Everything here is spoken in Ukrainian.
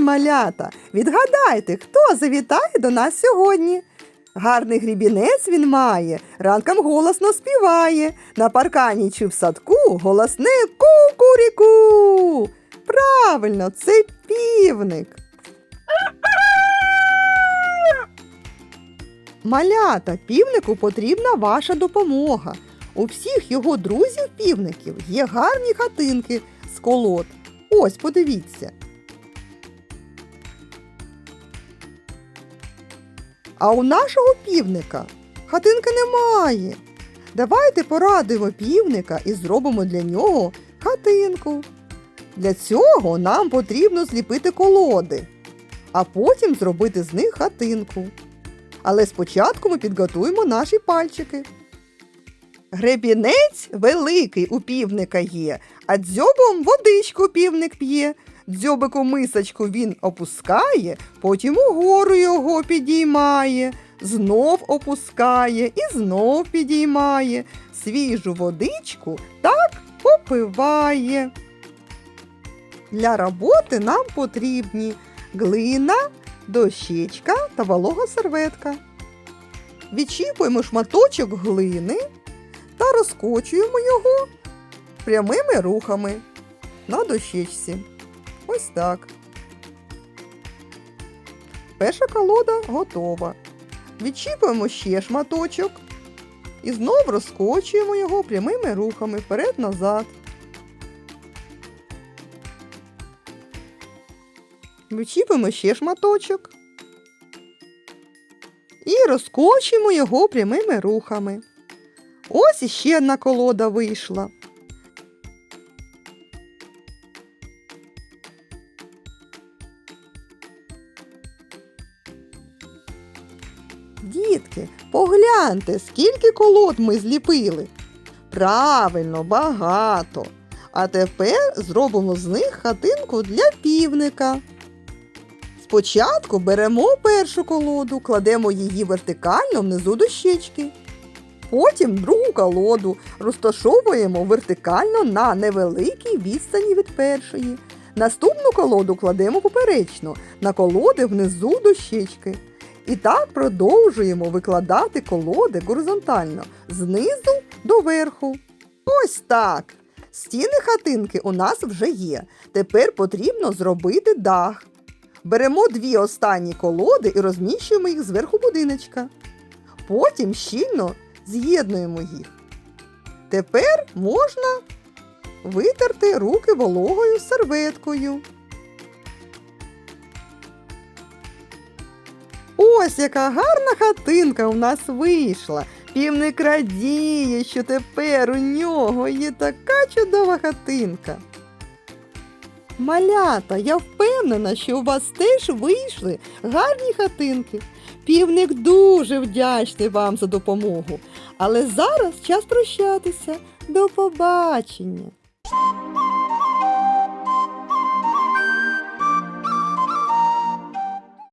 малята. Відгадайте, хто завітає до нас сьогодні. Гарний грібінець він має, ранком голосно співає. На паркані чи в садку голосне ку-ку-ріку. Правильно, це півник. Малята, півнику потрібна ваша допомога. У всіх його друзів півників є гарні хатинки з колод. Ось подивіться. А у нашого півника хатинки немає. Давайте порадимо півника і зробимо для нього хатинку. Для цього нам потрібно зліпити колоди, а потім зробити з них хатинку. Але спочатку ми підготуємо наші пальчики. Гребінець великий у півника є, а дзьобом водичку півник п'є. Дзьобику мисочку він опускає, потім угору його підіймає, знов опускає і знов підіймає. Свіжу водичку так попиває. Для роботи нам потрібні глина, дощечка та волога серветка. Відчіпуємо шматочок глини та розкочуємо його прямими рухами на дощечці. Ось так. Перша колода готова. Відчіпуємо ще шматочок і знов розкочуємо його прямими рухами вперед-назад. Відчіпуємо ще шматочок. І розкочуємо його прямими рухами. Ось іще одна колода вийшла. Дітки, погляньте, скільки колод ми зліпили. Правильно, багато. А тепер зробимо з них хатинку для півника. Спочатку беремо першу колоду, кладемо її вертикально внизу дощечки. Потім другу колоду розташовуємо вертикально на невеликій відстані від першої. Наступну колоду кладемо поперечно на колоди внизу дощечки. І так продовжуємо викладати колоди горизонтально знизу до верху. Ось так. Стіни хатинки у нас вже є. Тепер потрібно зробити дах. Беремо дві останні колоди і розміщуємо їх зверху будиночка. Потім щільно з'єднуємо їх. Тепер можна витерти руки вологою серветкою. Ось яка гарна хатинка у нас вийшла. Півник радіє, що тепер у нього є така чудова хатинка. Малята, я впевнена, що у вас теж вийшли гарні хатинки. Півник дуже вдячний вам за допомогу. Але зараз час прощатися. До побачення.